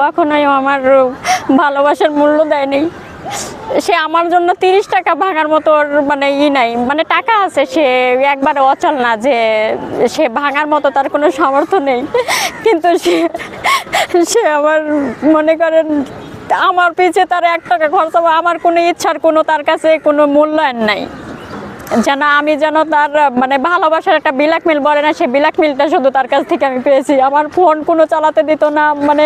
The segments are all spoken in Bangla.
কখনোই আমার ভালোবাসার মূল্য দেয়নি। সে আমার জন্য তিরিশ টাকা ভাঙার মতো মানে ই নাই। মানে টাকা আছে, সে একবার অচল না যে সে ভাঙার মতো তার কোনো সামর্থ্য নেই। কিন্তু সে সে আমার মনে করেন আমার পিছে তার এক টাকা খরচ আমার কোনো ইচ্ছার কোনো তার কাছে কোনো মূল্যায়ন নাই। যেন আমি যেন তার মানে ভালোবাসার একটা বিলাক মিল বলে না, সে বিলাক মিলটা শুধু তার কাছ থেকে আমি পেয়েছি। আমার ফোন কোনো চালাতে দিত না মানে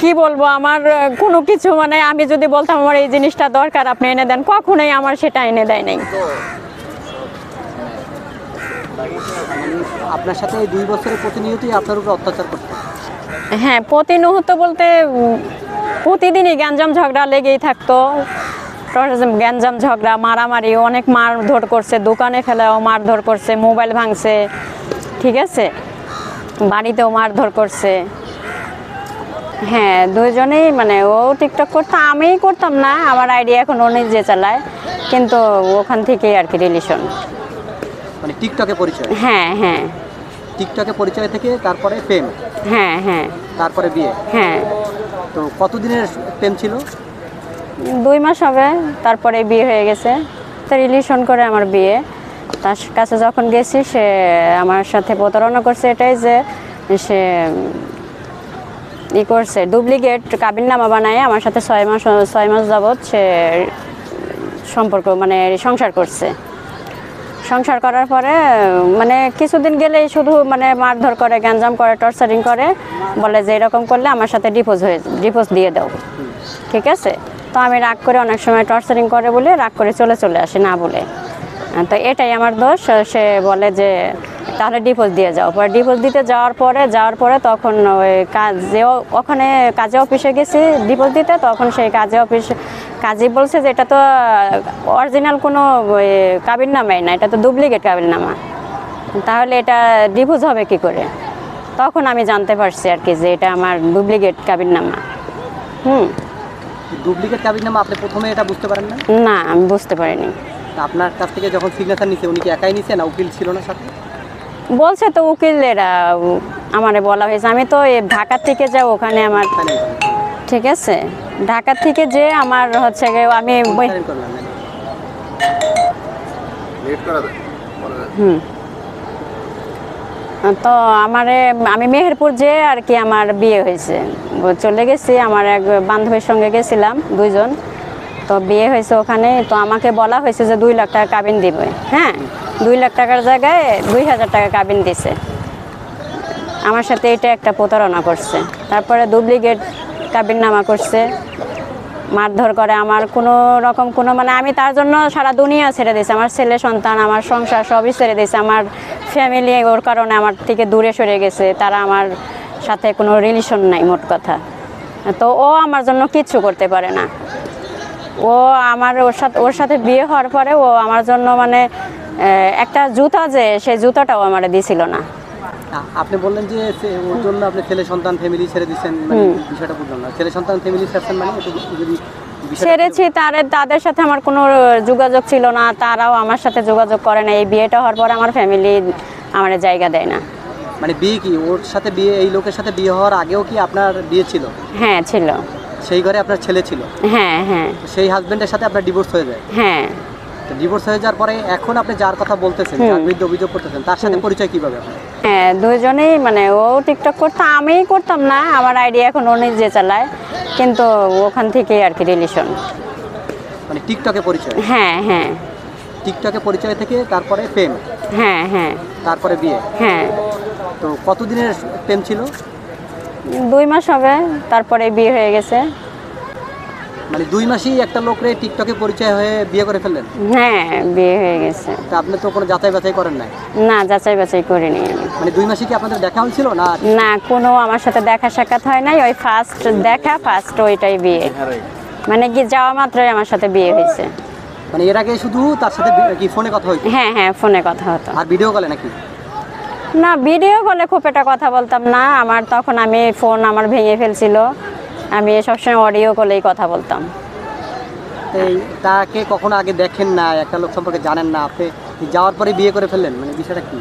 কি বলব আমার কোনো কিছু মানে আমি যদি বলতাম আমার এই জিনিসটা দরকার আপনি এনে দেন। কখনোই আমার সেটা এনে দেয় নাই। আপনার সাথে এই দুই বছরের প্রতিনিয়তই আপনার উপর অত্যাচার করতে হ্যাঁ প্রতিনিয়ত বলতে প্রতিদিনই গ্যাঞ্জাম ঝগড়া লেগেই থাকতো। গ্যাঞ্জাম ঝগড়া মারামারি অনেক মারধর করছে দোকানে ফেলাও মারধর করছে মোবাইল ভাঙছে ঠিক আছে? বাড়িতেও মারধর করছে। হ্যাঁ দুজনেই মানে ও টিকটক করতো আমিই করতাম না আমার আইডিয়া এখন ও নিজে চালায় কিন্তু ওখান থেকেই আর কি রিলেশন মানে টিকটকে পরিচয়? হ্যাঁ হ্যাঁ। টিকটকে পরিচয় থেকে তারপরে প্রেম হ্যাঁ হ্যাঁ। তারপরে বিয়ে? হ্যাঁ। তো কতদিনের প্রেম ছিল? দুই মাস হবে তারপরে বিয়ে হয়ে গেছে। তো রিলেশন করে আমার বিয়ে। তার কাছে যখন গেছি সে আমার সাথে প্রতারণা করছে এটাই যে সে ই করছে ডুপ্লিকেট কাবিন নামা বানায়, আমার সাথে ছয় মাস ছয় মাস যাবৎ সে সম্পর্ক মানে সংসার করছে। সংসার করার পরে মানে কিছুদিন গেলেই শুধু মানে মারধর করে, গ্যাঞ্জাম করে টর্চারিং করে, বলে যে এরকম করলে আমার সাথে ডিপোজ হয়ে, ডিপোজ দিয়ে দাও। ঠিক আছে? তো আমি রাগ করে অনেক সময় টর্চারিং করে বলে, রাগ করে চলে চলে আসি না বলে। তো এটাই আমার দোষ, সে বলে যে তাহলে ডিপোজ দিয়ে যাও। পরে ডিপোজ দিতে যাওয়ার পরে যাওয়ার পরে তখন ওই কাজে ওখানে কাজে অফিসে গেছি ডিপোজ দিতে তখন সেই কাজে অফিস কাজী বলছে যে এটা তো অরিজিনাল কোনো কাবির নামাই না এটা তো ডুপ্লিকেট কাবির নামা তাহলে এটা ডিভোর্স হবে কি করে? তখন আমি জানতে পারছি আর কি যে এটা আমার ডুপ্লিকেট কাবির নামা হুম। ডুপ্লিকেট কাবির নামা আপনি প্রথমে এটা বুঝতে পারেন না? না আমি বুঝতে পারিনি। আপনার কাছ থেকে যখন সিগনেচার নিছে উনি কি একাই নিছে না উকিল ছিল না সাথে? বলছে তো উকিলেরা আমারে বলা হয়েছে। আমি তো ঢাকা থেকে যাও ওখানে আমার ঠিক আছে? ঢাকা থেকে যে আমার হচ্ছে আমি। হুম। তো আমারে আমি মেহেরপুর যে আর কি আমার বিয়ে হয়েছে। চলে গেছি আমার এক বান্ধবীর সঙ্গে গেছিলাম দুইজন। তো বিয়ে হয়েছে ওখানে তো আমাকে বলা হয়েছে যে দুই লাখ টাকা কাবিন দিবে। হ্যাঁ? দুই লাখ টাকার জায়গায় দুই হাজার টাকা কাবিন দিছে। আমার সাথে এটা একটা প্রতারণা করছে। তারপরে ডুপ্লিকেট কাবিন নামা করছে। মারধর করে আমার কোনো রকম কোনো মানে আমি তার জন্য সারা দুনিয়া ছেড়ে দিয়েছি। আমার ছেলে, সন্তান, আমার সংসার সবই ছেড়ে দিয়েছে। আমার ফ্যামিলি ওর কারণে আমার থেকে দূরে সরে গেছে। তারা আমার সাথে কোনো রিলেশন নাই, মোট কথা। তো ও আমার জন্য কিচ্ছু করতে পারে না। ও আমার, ওর সাথে ওর সাথে বিয়ে হওয়ার পরে ও আমার জন্য মানে একটা জুতা যে সেই জুতাটাও আমার দিছিল না। আপনি বললেন যে ওর জন্য আপনি ছেলে সন্তান ফ্যামিলি ছেড়ে দিচ্ছেন মানে বিষয়টা বুঝলাম না। ছেলে সন্তান ফ্যামিলি ছেড়ছেন মানে যদি ছেড়েছি তার তাদের সাথে আমার কোনো যোগাযোগ ছিল না তারাও আমার সাথে যোগাযোগ করে না এই বিয়েটা হওয়ার পর আমার ফ্যামিলি আমার জায়গা দেয় না। মানে বিয়ে কি? ওর সাথে বিয়ে এই লোকের সাথে বিয়ে হওয়ার আগেও কি আপনার বিয়ে ছিল? হ্যাঁ ছিল। সেই ঘরে আপনার ছেলে ছিল? হ্যাঁ হ্যাঁ। সেই হাজবেন্ডের সাথে আপনার ডিভোর্স হয়ে যায়? হ্যাঁ। ডিভোর্স হয়ে যাওয়ার পরে এখন আপনি যার কথা বলতেছেন যার বিরুদ্ধে অভিযোগ করতেছেন তার সাথে পরিচয় কীভাবে আপনার? হ্যাঁ দুজনেই মানে ও টিকটক করতো আমিই করতাম না আমার আইডিয়া এখন ও নিজে চালায় কিন্তু ওখান থেকেই আর কি রিলেশন মানে টিকটকে পরিচয়? হ্যাঁ হ্যাঁ। টিকটকে পরিচয় থেকে তারপরে প্রেম? হ্যাঁ হ্যাঁ। তারপরে বিয়ে? হ্যাঁ। তো কতদিনের প্রেম ছিল? দুই মাস হবে তারপরে বিয়ে হয়ে গেছে। মানে দুই মাসেই একটা লোকরে টিকটকে পরিচয় হয়ে বিয়ে করে ফেললেন? হ্যাঁ বিয়ে হয়ে গেছে। তা আপনি তো কোনো যাচাই বাছাই করেন নাই? না যাচাই বাছাই করিনি আমি। মানে দুই মাসে কি আপনাদের দেখা হয়েছিল না? না কোনো আমার সাথে দেখা সাক্ষাৎ হয় নাই। ওই ফার্স্ট দেখা ফার্স্ট ওইটাই বিয়ে। মানে কি যাওয়া মাত্রই আমার সাথে বিয়ে হয়েছে। মানে এর আগে শুধু তার সাথে কি ফোনে কথা হয়েছে হ্যাঁ হ্যাঁ ফোনে কথা হতো। আর ভিডিও কলে নাকি? না ভিডিও কলে খুব একটা কথা বলতাম না। আমার তখন আমি ফোন আমার ভেঙে ফেলছিল। আমি সবসময় অডিও কলেই কথা বলতাম। এই তাকে কখনো আগে দেখেন না একটা লোক সম্পর্কে জানেন না আপনি যাওয়ার পরে বিয়ে করে ফেললেন? মানে বিষয়টা কি?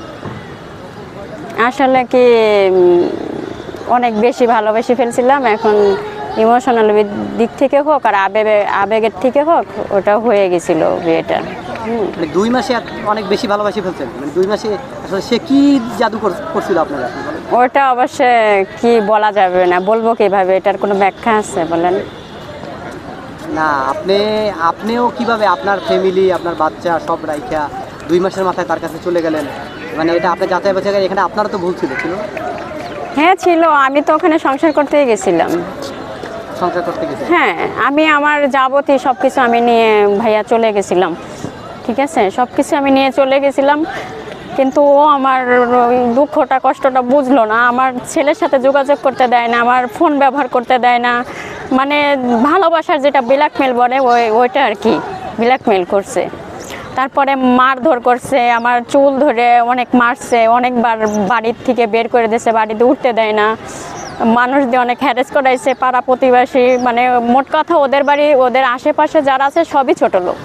আসলে কি অনেক বেশি ভালোবেসে ফেলছিলাম এখন ইমোশনাল দিক থেকে হোক আর আবেগে আবেগের থেকে হোক ওটা হয়ে গেছিল বিয়েটা। মানে দুই মাসে অনেক বেশি ভালোবাসি ফেলছেন মানে দুই মাসে আসলে সে কি জাদু কর- করছিল আপনার? ওটা অবশ্য কি বলা যাবে না বলব কীভাবে এটার কোনো ব্যাখ্যা আছে বলেন। না আপনি আপনিও কীভাবে আপনার ফ্যামিলি আপনার বাচ্চা সব রাইখা দুই মাসের মাথায় তার কাছে চলে গেলেন? মানে এটা আপনি যাচাই বাছাই এখানে আপনারও তো ভুল ছিল ছিল? হ্যাঁ ছিল আমি তো ওখানে সংসার করতেই গেছিলাম। সংসার করতে গেছে হ্যাঁ আমি আমার যাবতীয় সব কিছু আমি নিয়ে ভাইয়া চলে গেছিলাম। ঠিক আছে? সব কিছু আমি নিয়ে চলে গেছিলাম। কিন্তু ও আমার দুঃখটা, কষ্টটা বুঝলো না। আমার ছেলের সাথে যোগাযোগ করতে দেয় না, আমার ফোন ব্যবহার করতে দেয় না। মানে ভালোবাসার যেটা ব্ল্যাকমেল বলে, ওই, ওইটা আর কি ব্ল্যাকমেল করছে। তারপরে মারধর করছে, আমার চুল ধরে অনেক মারছে, অনেকবার বাড়ির থেকে বের করে দিয়েছে, বাড়িতে উঠতে দেয় না। মানুষ দিয়ে অনেক হ্যারেস করাইছে, পাড়া প্রতিবেশী মানে মোট কথা ওদের বাড়ি, ওদের আশেপাশে যারা আছে, সবই ছোট লোক।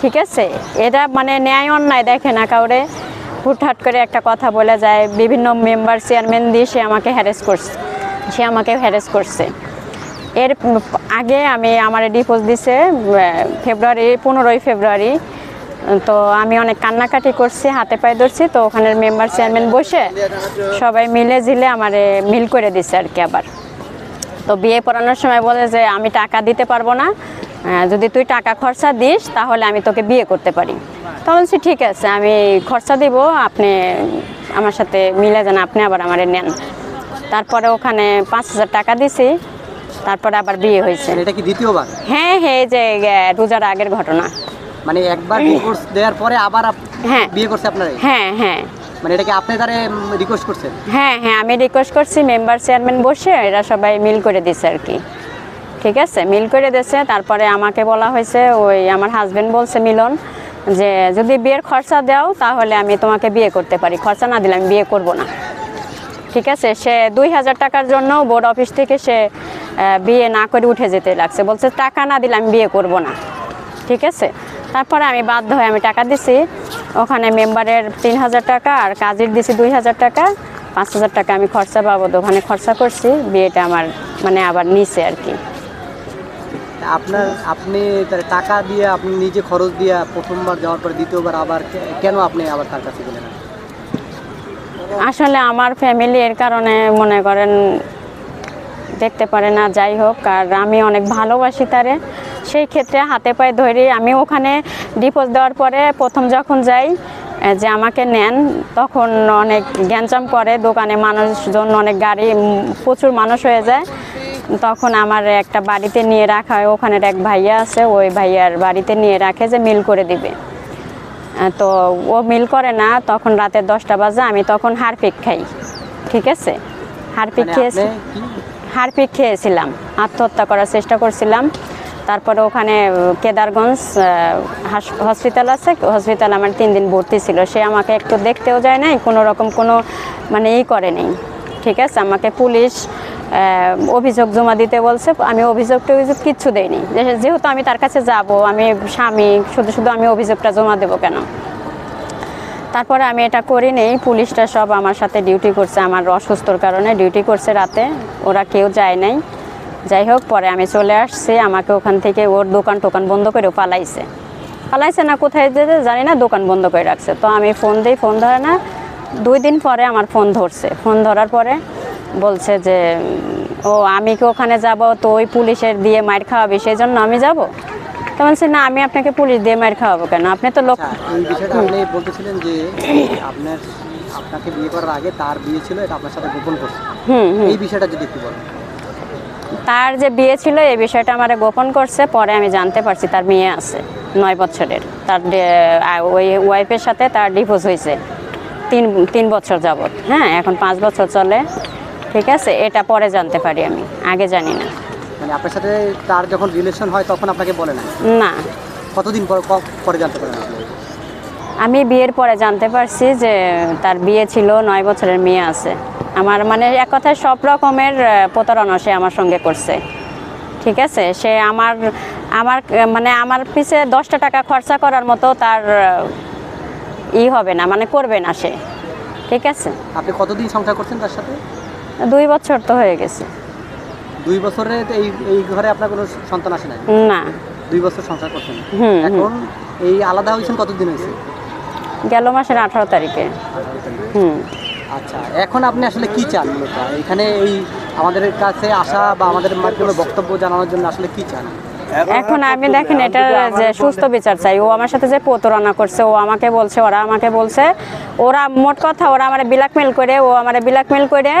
ঠিক আছে? এটা মানে ন্যায় অন্যায় দেখে না কাউরে। হুটহাট করে একটা কথা বলে যায়, বিভিন্ন মেম্বার চেয়ারম্যান দিয়ে সে আমাকে হ্যারেস করছে। সে আমাকে হ্যারেস করছে। এর আগে আমি আমার ডিপোজ দিছে ফেব্রুয়ারি পনেরোই ফেব্রুয়ারি তো আমি অনেক কান্নাকাটি করছি, হাতে পায়ে ধরছি, তো ওখানের মেম্বার চেয়ারম্যান বসে সবাই মিলে ঝিলে আমারে মিল করে দিছে আর কি আবার। তো বিয়ে পড়ানোর সময় বলে যে, আমি টাকা দিতে পারব না যদি তুই টাকা খরচা দিস, তাহলে আমি তোকে বিয়ে করতে পারি। তো বলছি ঠিক আছে আমি খরচা দিব আপনি আমার সাথে মিলে যান আপনি আবার আমারে নেন। তারপরে ওখানে পাঁচ হাজার টাকা দিছি তারপরে আবার বিয়ে হয়েছে। এটা কি দ্বিতীয়বার? হ্যাঁ হ্যাঁ যে রোজার আগের ঘটনা। মানে একবার ডিভোর্স দেওয়ার পরে আবার হ্যাঁ। বিয়ে করছে আপনার হ্যাঁ হ্যাঁ। মানে এটা কি আপনি তারে রিকোয়েস্ট করছেন? হ্যাঁ হ্যাঁ আমি রিকোয়েস্ট করছি মেম্বার চেয়ারম্যান বসে এরা সবাই মিল করে দিছে আর কি। ঠিক আছে? মিল করে দিয়েছে তারপরে আমাকে বলা হয়েছে ওই আমার হাজবেন্ড বলছে মিলন যে যদি বিয়ের খরচা দাও, তাহলে আমি তোমাকে বিয়ে করতে পারি। খরচা না দিলে আমি বিয়ে করব না। ঠিক আছে? সে দুই হাজার টাকার জন্য বোর্ড অফিস থেকে সে বিয়ে না করে উঠে যেতে লাগছে। বলছে, টাকা না দিলে আমি বিয়ে করব না। ঠিক আছে? তারপরে আমি বাধ্য হয়ে আমি টাকা দিছি। ওখানে মেম্বারের তিন হাজার টাকা আর কাজের দিছি দুই হাজার টাকা। পাঁচ হাজার টাকা আমি খরচা বাবদ ওখানে খরচা করছি। বিয়েটা আমার মানে আবার নিচে আর কি। আপনার, আপনি তার টাকা দিয়ে আপনি নিজে খরচ দিয়ে প্রথমবার যাওয়ার পর দ্বিতীয়বার আবার কেন আপনি আবার তার কাছে গেলেন? আসলে আমার ফ্যামিলি এর কারণে মনে করেন, দেখতে পারে না, যাই হোক, আর আমি অনেক ভালোবাসি তারে। সেই ক্ষেত্রে হাতে পায়ে ধরি আমি ওখানে ডিপোজ দেওয়ার পরে প্রথম যখন যাই যে আমাকে নেন, তখন অনেক গ্যাঞ্জাম করে, দোকানে মানুষজন, অনেক গাড়ি প্রচুর মানুষ হয়ে যায়। তখন আমার একটা বাড়িতে নিয়ে রাখা হয় ওখানের এক ভাইয়া আছে ওই ভাইয়ার বাড়িতে নিয়ে রাখে যে মিল করে দিবে। তো ও মিল করে না তখন রাতে দশটা বাজে আমি তখন হারপিক খাই ঠিক আছে? হারপিক মানে খেয়েছি হারপিক খেয়েছিলাম আত্মহত্যা করার চেষ্টা করছিলাম। তারপরে ওখানে কেদারগঞ্জ হসপিটাল আছে হসপিটাল আমার তিন দিন ভর্তি ছিল। সে আমাকে একটু দেখতেও যায় নাই কোনো রকম কোনো মানে ই করে নেই ঠিক আছে? আমাকে পুলিশ অভিযোগ জমা দিতে বলছে, আমি অভিযোগ টভিযোগ কিচ্ছু দেইনি। যে- যেহেতু আমি তার কাছে যাব, আমি স্বামী, শুধু শুধু আমি অভিযোগটা জমা দেবো কেন? তারপরে আমি এটা করি নেই পুলিশটা সব আমার সাথে ডিউটি করছে, আমার অসুস্থর কারণে ডিউটি করছে রাতে, ওরা কেউ যায় নাই। যাই হোক, পরে আমি চলে আসছি, আমাকে ওখান থেকে ওর দোকান টোকান বন্ধ করে পালাইছে। পালাইছে না, কোথায় যেতে জানি না, দোকান বন্ধ করে রাখছে। তো আমি ফোন দিই, ফোন ধরে না, দুই দিন পরে আমার ফোন ধরছে। ফোন ধরার পরে বলছে যে ও আমি কি ওখানে যাব? তো ওই পুলিশের দিয়ে মাইর খাওয়াবি সেই জন্য আমি যাব? তো বলছে না আমি আপনাকে পুলিশ দিয়ে মাইর খাওয়াবো কেন? আপনি তো লোক আচ্ছা, আপনি বলতেছিলেন যে আপনার আপনাকে বিয়ে করার আগে তার বিয়ে ছিল এটা আপনার সাথে গোপন করছে। হুম এই বিষয়টা যদি একটু বলেন। তার যে বিয়ে ছিল এই বিষয়টা আমার গোপন করছে পরে আমি জানতে পারছি তার মেয়ে আছে নয় বছরের। তার ওই ওয়াইফের সাথে তার ডিভোর্স হয়েছে তিন তিন বছর যাবত হ্যাঁ এখন পাঁচ বছর চলে। ঠিক আছে? এটা পরে জানতে পারি আমি। আগে জানি না। মানে আপনার সাথে তার যখন রিলেশন হয় তখন আপনাকে বলে না? না। কতদিন পর পরে জানতে পারেন আমি বিয়ের পরে জানতে পারছি যে তার বিয়ে ছিল নয় বছরের মেয়ে আছে। আমার মানে এক কথায় সব রকমের প্রতারণা সে আমার সঙ্গে করছে। ঠিক আছে? সে আমার আমার মানে আমার পিছে দশটা টাকা খরচা করার মতো তার ই হবে না মানে করবে না সে। ঠিক আছে? আপনি কতদিন সংসার করছেন তার সাথে? দুই বছর তো হয়ে গেছে। দুই বছরে এই এই ঘরে আপনার কোনো সন্তান আসে নাই? না। দুই বছর সংসার করছেন। এখন এই আলাদা হয়েছেন কতদিন হয়েছে? গেল মাসের আঠারো তারিখে। হুম। আচ্ছা এখন আপনি আসলে কি চান? এখানে এই আমাদের কাছে আসা বা আমাদের মাধ্যমে বক্তব্য জানানোর জন্য আসলে কি চান? এখন আমি দেখেন এটা যে সুস্থ বিচার চাই। ও আমার সাথে যে প্রতারণা করছে ও আমাকে বলছে ওরা আমাকে বলছে ওরা মোট কথা ওরা আমার ব্ল্যাকমেল করে ও আমার ব্ল্যাকমেল করে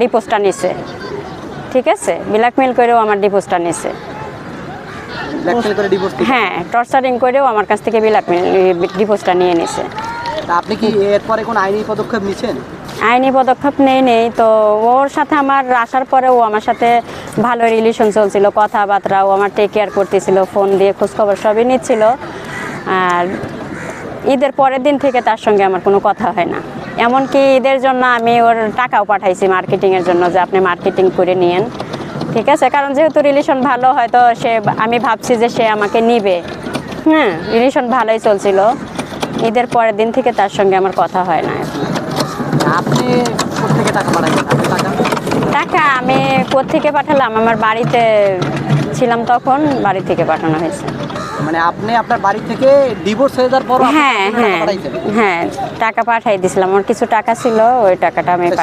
ডিপোজটা নিছে। ঠিক আছে? ব্ল্যাকমেল করে ও আমার ডিপোজটা নিছে। হ্যাঁ টর্চারিং করেও আমার কাছ থেকে ব্ল্যাকমেল ডিপোজটা নিয়ে নিছে। আপনি কি এরপরে কোন আইনি পদক্ষেপ নিচ্ছেন আইনি পদক্ষেপ নেই নেই। তো ওর সাথে আমার আসার পরে ও আমার সাথে ভালো রিলেশন চলছিল, কথাবার্তা, ও আমার টেক কেয়ার করতেছিল ফোন দিয়ে খোঁজখবর সবই নিচ্ছিল। আর ঈদের পরের দিন থেকে তার সঙ্গে আমার কোনো কথা হয় না। এমনকি ঈদের জন্য আমি ওর টাকাও পাঠাইছি মার্কেটিংয়ের জন্য যে আপনি মার্কেটিং করে নিয়েন। ঠিক আছে? কারণ যেহেতু রিলেশন ভালো হয়তো সে, আমি ভাবছি যে সে আমাকে নিবে। হ্যাঁ রিলেশন ভালোই চলছিল। ঈদের পরের দিন থেকে তার সঙ্গে আমার কথা হয় না এখন। আপনি কোথেকে টাকা টাকা? টাকা আমি কোথেকে পাঠালাম? আমার বাড়িতে ছিলাম তখন বাড়ি থেকে পাঠানো হয়েছে। মানে আপনি আপনার বাড়ি থেকে ডিভোর্স হয়ে যাওয়ার পর হ্যাঁ হ্যাঁ হ্যাঁ টাকা পাঠাই দিছিলাম। আমার কিছু টাকা ছিল ওই টাকাটা আমি পাঠিয়ে